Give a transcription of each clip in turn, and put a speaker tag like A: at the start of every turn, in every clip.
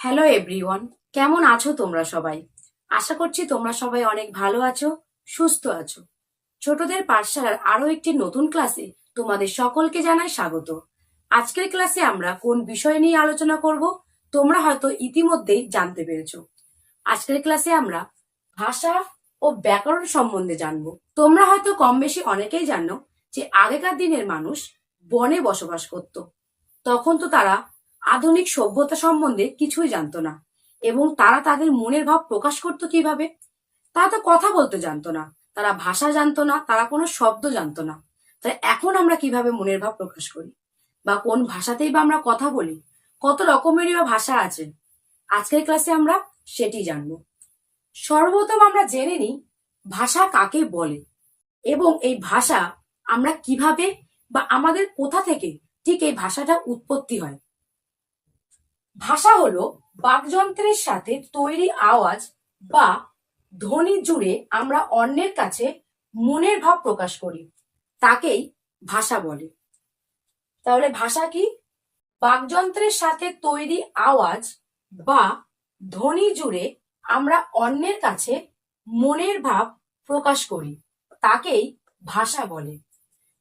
A: Hello everyone কেমন আছো তোমরা সবাই? আশা করছি তোমরা সবাই অনেক ভালো আছো, সুস্থ আছো। ছোটদের পাঠশালার আরও একটি নতুন ক্লাসে তোমাদের সকলকে জানাই স্বাগত। আজকের ক্লাসে আমরা কোন বিষয় নিয়ে আলোচনা করব, তোমরা হয়তো ইতিমধ্যেই জানতে পেরেছ। আজকের ক্লাসে আমরা ভাষা ও ব্যাকরণ সম্বন্ধে জানব। তোমরা হয়তো কম বেশি অনেকেই জানো যে আগেকার দিনের মানুষ বনে বসবাস করত। তখন তো তারা আধুনিক সভ্যতা সম্বন্ধে কিছুই জানতো না। এবং তারা তাদের মনের ভাব প্রকাশ করতো কীভাবে? তারা তো কথা বলতে জানতো না। তারা ভাষা জানতো না, তারা কোনো শব্দ জানতো না। তাই এখন আমরা কীভাবে মনের ভাব প্রকাশ করি? বা কোন ভাষাতেই বা আমরা কথা বলি? কত রকমেরই বা ভাষা আছে। আজকের ক্লাসে আমরা সেটি জানব। সর্বপ্রথম আমরা জেনে নিই ভাষা কাকে বলে? এবং এই ভাষা আমরা কীভাবে বা আমাদের কোথা থেকে ঠিক এই ভাষাটা উৎপত্তি হয়? ভাষা হলো বাকযন্ত্রের সাথে তৈরি আওয়াজ বা ধ্বনি জুড়ে আমরা অন্যের কাছে মনের ভাব প্রকাশ করি, তাকেই ভাষা বলে। তাহলে ভাষা কি? বাকযন্ত্রের সাথে তৈরি আওয়াজ বা ধ্বনি জুড়ে আমরা অন্যের কাছে মনের ভাব প্রকাশ করি, তাকেই ভাষা বলে।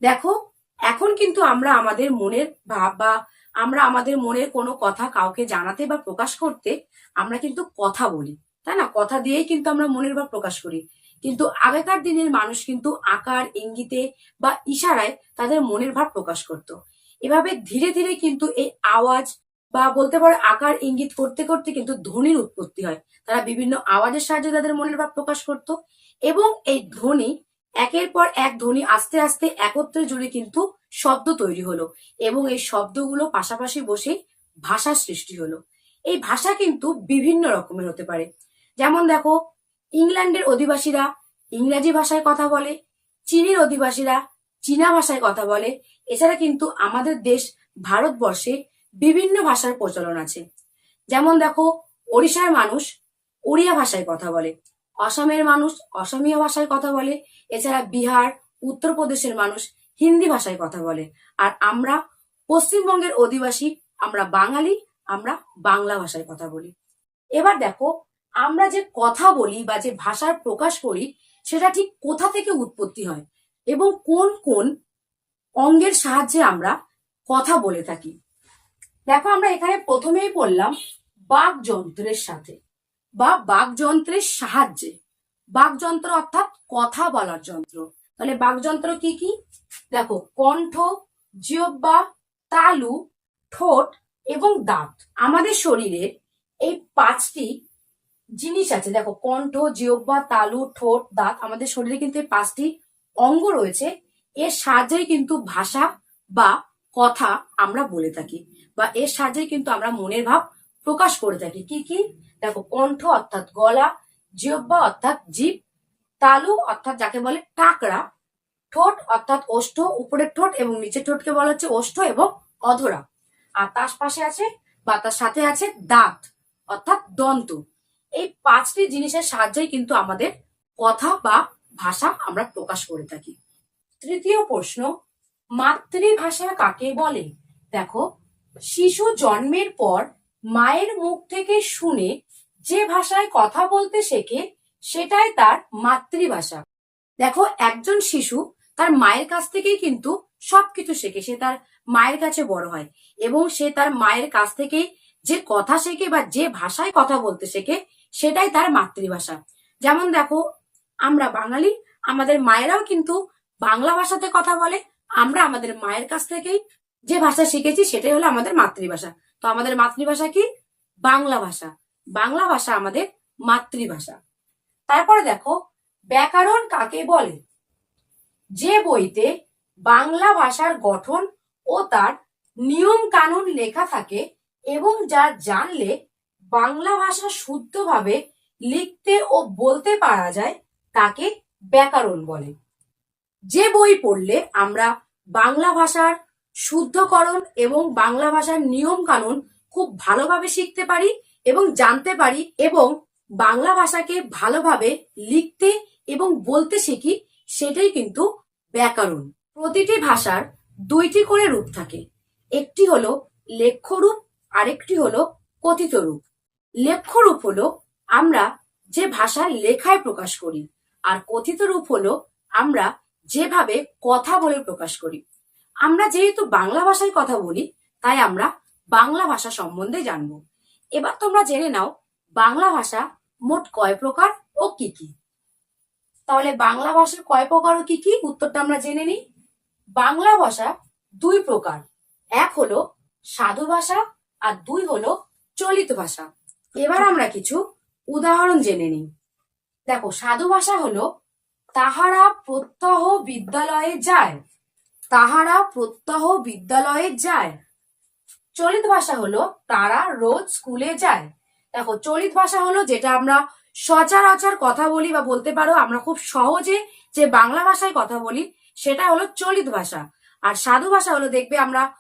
A: দেখো, এখন কিন্তু আমরা আমাদের মনের ভাব বা আমরা আমাদের মনের কোনো কথা কাউকে জানাতে বা প্রকাশ করতে আমরা কিন্তু কথা বলি, তাই না? কথা দিয়েই কিন্তু আমরা মনের ভাব প্রকাশ করি। কিন্তু আগেকার দিনের মানুষ কিন্তু আকার, ইঙ্গিতে বা ইশারায় তাদের মনের ভাব প্রকাশ করত। এভাবে ধীরে ধীরে কিন্তু এই আওয়াজ বা বলতে পারো আকার, ইঙ্গিত করতে করতে কিন্তু ধ্বনির উৎপত্তি হয়। তারা বিভিন্ন আওয়াজের সাহায্যে তাদের মনের ভাব প্রকাশ করত এবং এই ধ্বনি, একের পর এক ধ্বনি আস্তে আস্তে একত্রে জুড়ে কিন্তু শব্দ তৈরি হলো এবং এই শব্দগুলো পাশাপাশি বসে ভাষা সৃষ্টি হলো। এই ভাষা কিন্তু বিভিন্ন রকমের হতে পারে। যেমন দেখো, ইংল্যান্ডের অধিবাসীরা ইংরাজি ভাষায় কথা বলে, চীনের অধিবাসীরা চীনা ভাষায় কথা বলে। এছাড়া কিন্তু আমাদের দেশ ভারতবর্ষে বিভিন্ন ভাষার প্রচলন আছে। যেমন দেখো, ওড়িশার মানুষ ওড়িয়া ভাষায় কথা বলে, অসমের মানুষ অসমীয়া ভাষায় কথা বলে। এছাড়া বিহার, উত্তরপ্রদেশের মানুষ হিন্দি ভাষায় কথা বলে। আর আমরা পশ্চিমবঙ্গের অধিবাসী, আমরা বাঙালি, আমরা বাংলা ভাষায় কথা বলি। এবার দেখো, আমরা যে কথা বলি বা যে ভাষার প্রকাশ করি, সেটা ঠিক কোথা থেকে উৎপত্তি হয় এবং কোন কোন অঙ্গের সাহায্যে আমরা কথা বলে থাকি। দেখো, আমরা এখানে প্রথমেই পড়লাম বাকযন্ত্রের সাথে বা বাকযন্ত্রের সাহায্যে। বাকযন্ত্র অর্থাৎ কথা বলার যন্ত্র। তাহলে বাকযন্ত্র কি কি? দেখো, কণ্ঠ, জিহ্বা, তালু, ঠোঁট এবং দাঁত। আমাদের শরীরে এই পাঁচটি জিনিস আছে। দেখো, কণ্ঠ, জিহ্বা, তালু, ঠোঁট, দাঁত, আমাদের শরীরে কিন্তু এই পাঁচটি অঙ্গ রয়েছে। এর সাহায্যেই কিন্তু ভাষা বা কথা আমরা বলে থাকি বা এর সাহায্যেই কিন্তু আমরা মনের ভাব প্রকাশ করে থাকি। কি কি? দেখো, কণ্ঠ অর্থাৎ গলা, জিহ্বা অর্থাৎ জিভ তালু অর্থাৎ যাকে বলে টাকরা ঠোঁট অর্থাৎ ওষ্ঠ, উপরের ঠোঁট এবং নিচের ঠোঁটকে বলা হচ্ছে ওষ্ঠ এবং অধরা। আর তার পাশে আছে বা তার সাথে আছে দাঁত অর্থাৎ দন্ত। এই পাঁচটি জিনিসের সাহায্যেই কিন্তু আমাদের কথা বা ভাষা আমরা প্রকাশ করে থাকি। তৃতীয় প্রশ্ন, মাতৃভাষা কাকে বলে? দেখো, শিশু জন্মের পর মায়ের মুখ থেকে শুনে যে ভাষায় কথা বলতে শেখে সেটাই তার মাতৃভাষা। দেখো, একজন শিশু তার মায়ের কাছ থেকেই কিন্তু সবকিছু শেখে। সে তার মায়ের কাছে বড় হয় এবং সে তার মায়ের কাছ থেকেই যে কথা শেখে বা যে ভাষায় কথা বলতে শেখে, সেটাই তার মাতৃভাষা। যেমন দেখো, আমরা বাঙালি, আমাদের মায়েরাও কিন্তু বাংলা ভাষাতে কথা বলে, আমরা আমাদের মায়ের কাছ থেকেই যে ভাষা শিখেছি, সেটাই হলো আমাদের মাতৃভাষা। তো আমাদের মাতৃভাষা কি? বাংলা ভাষা। বাংলা ভাষা আমাদের মাতৃভাষা। তারপরে দেখো, ব্যাকরণ কাকে বলে? যে বইতে বাংলা ভাষার গঠন ও তার নিয়ম কানুন লেখা থাকে এবং যা জানলে বাংলা ভাষা শুদ্ধভাবে লিখতে ও বলতে পারা যায়, তাকে ব্যাকরণ বলে। যে বই পড়লে আমরা বাংলা ভাষার শুদ্ধকরণ এবং বাংলা ভাষার নিয়ম কানুন খুব ভালোভাবে শিখতে পারি এবং জানতে পারি এবং বাংলা ভাষাকে ভালোভাবে লিখতে এবং বলতে শিখি, সেটাই কিন্তু ব্যাকরণ। প্রতিটি ভাষার দুইটি করে রূপ থাকে। একটি হলো লেখ্য রূপ আরেকটি হলো কথিত রূপ লেখ্য রূপ হলো আমরা যে ভাষা লেখায় প্রকাশ করি, আর কথিত রূপ হলো আমরা যেভাবে কথা বলে প্রকাশ করি। আমরা যেহেতু বাংলা ভাষায় কথা বলি, তাই আমরা বাংলা ভাষা সম্বন্ধে জানব। এবার তোমরা জেনে নাও, বাংলা ভাষা মোট কয় প্রকার ও কি কি? তাহলে বাংলা ভাষার কয় প্রকার ও কি কি? উত্তরটা আমরা জেনে নিই। বাংলা ভাষা দুই প্রকার। এক হলো সাধু ভাষা আর দুই হলো চলিত ভাষা। এবার আমরা কিছু উদাহরণ জেনে নিই। দেখো, সাধু ভাষা হলো, তাহারা প্রত্যহ বিদ্যালয়ে যায়। তাহারা প্রত্যহ বিদ্যালয়ে যায়। চলিত ভাষা হলো, তারা রোজ স্কুলে যায়। দেখো, চলিত ভাষা হলো যেটা আমরা সচরাচর কথা বলি বা বলতে পারো, আমরা খুব সহজে যে বাংলা ভাষায় কথা বলি, সেটা হলো চলিত ভাষা। আর সাধু ভাষা হলো দেখবে আমরা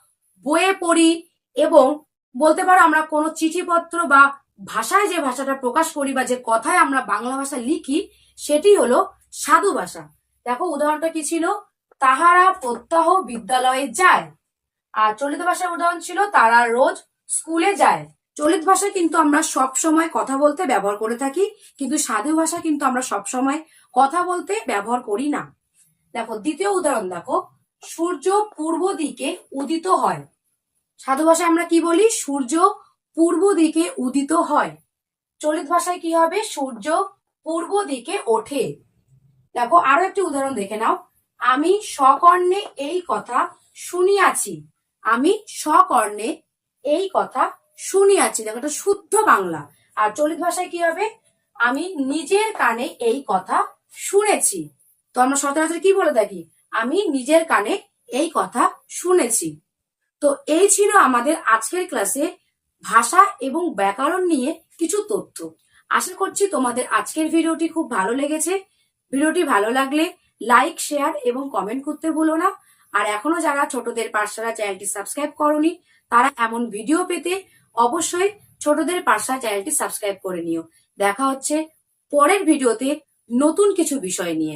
A: বইয়ে পড়ি এবং বলতে পারো আমরা কোনো চিঠিপত্র বা ভাষায় যে ভাষাটা প্রকাশ করি বা যে কথায় আমরা বাংলা ভাষা লিখি, সেটি হলো সাধু ভাষা। দেখো, উদাহরণটা কি ছিল? তাহারা প্রত্যহ বিদ্যালয়ে যায়। আর চলিত ভাষার উদাহরণ ছিল, তারা রোজ স্কুলে যায়। চলিত ভাষা কিন্তু আমরা সব সময় কথা বলতে ব্যবহার করে থাকি, কিন্তু সাধু ভাষা কিন্তু আমরা সব সময় কথা বলতে ব্যবহার করি না। দেখো, দ্বিতীয় উদাহরণ দেখো, সূর্য পূর্ব দিকে উদিত হয়। সাধু ভাষায় আমরা কি বলি? সূর্য পূর্ব দিকে উদিত হয়। চলিত ভাষায় কি হবে? সূর্য পূর্ব দিকে ওঠে। দেখো, আরও একটি উদাহরণ দেখে নাও। আমি সকর্ণে এই কথা শুনিয়াছি। আমি সকর্ণে এই কথা শুনিয়াছি, দেখো এটা শুদ্ধ বাংলা। আর চলিত ভাষায় কি হবে? আমি নিজের কানে এই কথা শুনেছি। তো আমরা সচরাচর কি বলে থাকি? আমি নিজের কানে এই কথা শুনেছি। তো এই ছিল আমাদের আজকের ক্লাসে ভাষা এবং ব্যাকরণ নিয়ে কিছু তথ্য। আশা করছি তোমাদের আজকের ভিডিওটি খুব ভালো লেগেছে। ভিডিওটি ভালো লাগলে লাইক, শেয়ার এবং কমেন্ট করতে ভুলো না। আর এখনও যারা ছোটদের পাঠশালা চ্যানেলটি সাবস্ক্রাইব করনি, তারা এমন ভিডিও পেতে অবশ্যই ছোটদের পাশা চ্যানেলটি সাবস্ক্রাইব করে নিও। দেখা হচ্ছে পরের ভিডিওতে নতুন কিছু বিষয় নিয়ে।